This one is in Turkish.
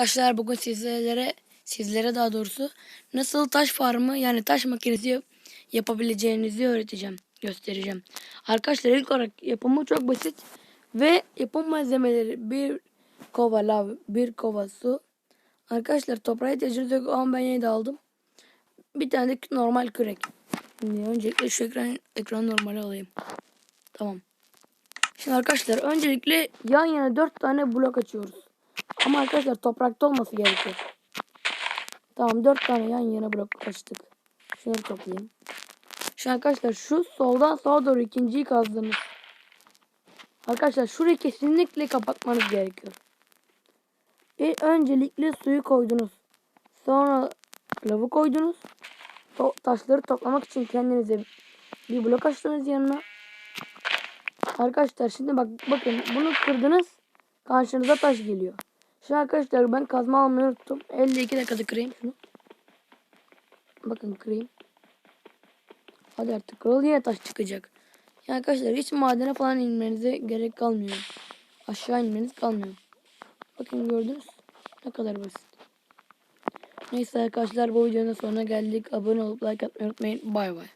Arkadaşlar bugün sizlere sizlere daha doğrusu nasıl taş farmı yani taş makinesi yap- yapabileceğinizi öğreteceğim, göstereceğim. Arkadaşlar ilk olarak yapımı çok basit ve yapım malzemeleri bir kova lav, bir kova su. Arkadaşlar toprağa ihtiyacınız yok ama ben yine de aldım. Bir tane de normal kürek. Şimdi öncelikle şu ekran, ekran normal alayım. Tamam. Şimdi arkadaşlar öncelikle yan yana dört tane blok açıyoruz. Ama arkadaşlar toprakta olması gerekiyor. Tamam dört tane yan yana blok açtık. Şunları toplayayım. Şu arkadaşlar şu soldan sağa doğru ikinciyi kazdınız. Arkadaşlar şurayı kesinlikle kapatmanız gerekiyor. Bir öncelikle suyu koydunuz. Sonra lavı koydunuz. O taşları toplamak için kendinize bir blok açtınız yanına. Arkadaşlar şimdi bak bakın bunu kırdınız. Karşınıza taş geliyor. Şu arkadaşlar ben kazma almayı unuttum. 52 dakikada kırayım şunu. Bakın kırayım. Hadi artık kırıl yine taş çıkacak. Yani arkadaşlar hiç madene falan inmenize gerek kalmıyor. Aşağı inmeniz kalmıyor. Bakın gördünüz. Ne kadar basit. Neyse arkadaşlar bu videonun sonuna geldik. Abone olup like atmayı unutmayın. Bay bay.